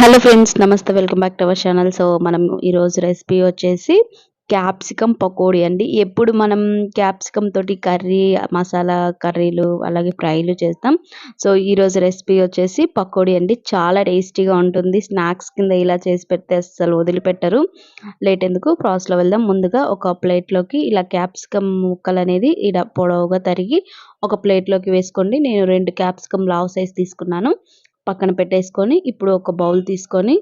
Hello friends నమస్తే welcome back to our channel so మనం ఈరోజు రెసిపీ వచ్చేసి క్యాప్సికమ్ పకోడీ అండి. ఎప్పుడు మనం క్యాప్సికమ్ తోటి కర్రీ మసాలా కర్రీలు అలాగే ఫ్రైలు చేస్తాం. సో ఈరోజు రెసిపీ వచ్చేసి పకోడీ అండి. చాలా టేస్టీగా ఉంటుంది. స్నాక్స్ కింద ఇలా చేసి పెడితే అస్సలు వదిలిపెట్టరు. లేట్ ఎందుకు? ప్రాసెస్లో వెళ్దాం. ముందుగా ఒక ప్లేట్లోకి ఇలా క్యాప్సికమ్ ముక్కలు అనేది ఇలా పొడవుగా తరిగి ఒక ప్లేట్లోకి వేసుకోండి. నేను రెండు క్యాప్సికమ్ లావ్ సైజ్ తీసుకున్నాను. పక్కన పెట్టేసుకొని ఇప్పుడు ఒక బౌల్ తీసుకొని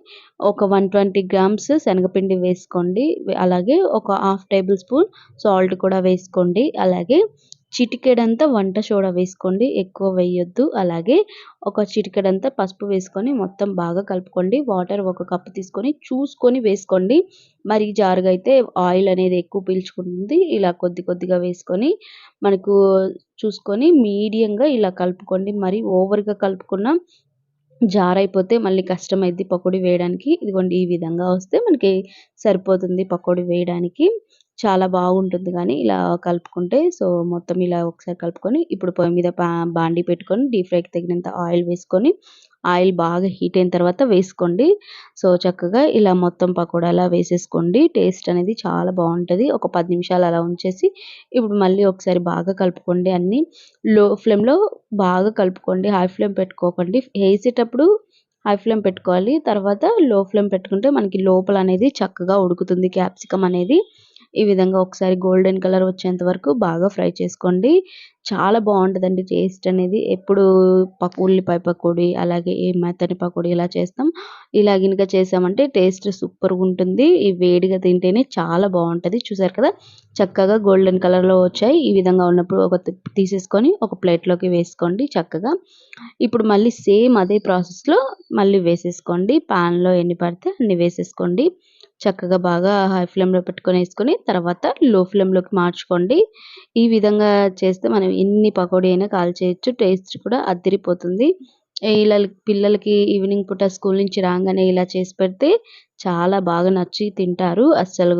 ఒక వన్ ట్వంటీ గ్రామ్స్ శనగపిండి వేసుకోండి. అలాగే ఒక హాఫ్ టేబుల్ స్పూన్ సాల్ట్ కూడా వేసుకోండి. అలాగే చిటికెడంతా వంట సోడా వేసుకోండి. ఎక్కువ వేయొద్దు. అలాగే ఒక చిటికెడంతా పసుపు వేసుకొని మొత్తం బాగా కలుపుకోండి. వాటర్ ఒక కప్పు తీసుకొని చూసుకొని వేసుకోండి. మరి జారుగా అయితే ఆయిల్ అనేది ఎక్కువ పీల్చుకుంటుంది. ఇలా కొద్ది కొద్దిగా వేసుకొని మనకు చూసుకొని మీడియంగా ఇలా కలుపుకోండి. మరి ఓవర్గా కలుపుకున్న జారైపోతే మళ్ళీ కష్టమైద్ది పకోడీ వేయడానికి. ఇదిగోండి ఈ విధంగా వస్తే మనకి సరిపోతుంది పకోడీ వేయడానికి. చాలా బాగుంటుంది కానీ ఇలా కలుపుకుంటే సో మొత్తం ఇలా ఒకసారి కలుపుకొని ఇప్పుడు పొయ్యి మీద బాండి పెట్టుకొని డీప్ ఫ్రైకి తగినంత ఆయిల్ వేసుకొని ఆయిల్ బాగా హీట్ అయిన తర్వాత వేసుకోండి. సో చక్కగా ఇలా మొత్తం పకోడాలా వేసేసుకోండి. టేస్ట్ అనేది చాలా బాగుంటుంది. ఒక పది నిమిషాలు అలా ఉంచేసి ఇప్పుడు మళ్ళీ ఒకసారి బాగా కలుపుకోండి అన్నీ. లో ఫ్లేమ్లో బాగా కలుపుకోండి. హై ఫ్లేమ్ పెట్టుకోకండి. వేసేటప్పుడు హై ఫ్లేమ్ పెట్టుకోవాలి. తర్వాత లో ఫ్లేమ్ పెట్టుకుంటే మనకి లోపల అనేది చక్కగా ఉడుకుతుంది. క్యాప్సికమ్ అనేది. ఈ విధంగా ఒకసారి గోల్డెన్ కలర్ వచ్చేంత వరకు బాగా ఫ్రై చేసుకోండి. చాలా బాగుంటుందండి టేస్ట్ అనేది. ఎప్పుడు పక్ ఉల్లిపాయ పకోడీ అలాగే ఏ మెత్తని పకోడీ ఇలా చేస్తాం. ఇలా గినక చేసామంటే టేస్ట్ సూపర్గా ఉంటుంది ఈ వేడిగా తింటేనే చాలా బాగుంటుంది. చూసారు కదా? చక్కగా గోల్డెన్ కలర్లో వచ్చాయి. ఈ విధంగా ఉన్నప్పుడు ఒక తీసేసుకొని ఒక ప్లేట్లోకి వేసుకోండి చక్కగా. ఇప్పుడు మళ్ళీ సేమ్ అదే ప్రాసెస్లో మళ్ళీ వేసేసుకోండి. పాన్లో ఎన్ని పడితే అన్ని వేసేసుకోండి. చక్కగా బాగా హై ఫ్లేమ్లో పెట్టుకొని వేసుకొని తర్వాత లో ఫ్లేమ్లోకి మార్చుకోండి. ఈ విధంగా చేస్తే మనం ఎన్ని పకోడీ అయినా కాల్చేయచ్చు టేస్ట్ కూడా అద్దరిపోతుంది. ఇలా పిల్లలకి ఈవినింగ్ పూట స్కూల్ నుంచి రాగానే ఇలా చేసి పెడితే చాలా బాగా నచ్చి తింటారు. అస్సలు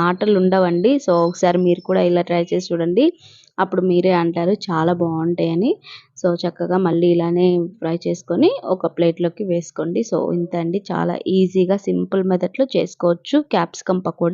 మాటలు ఉండవండి. సో ఒకసారి మీరు కూడా ఇలా ట్రై చేసి చూడండి. అప్పుడు మీరే అంటారు చాలా బాగుంటాయని సో చక్కగా మళ్ళీ ఇలానే ఫ్రై చేసుకొని ఒక ప్లేట్లోకి వేసుకోండి. సో ఇంత అండి. చాలా ఈజీగా సింపుల్ మెథడ్లో చేసుకోవచ్చు. క్యాప్సికమ్ పకోడీ.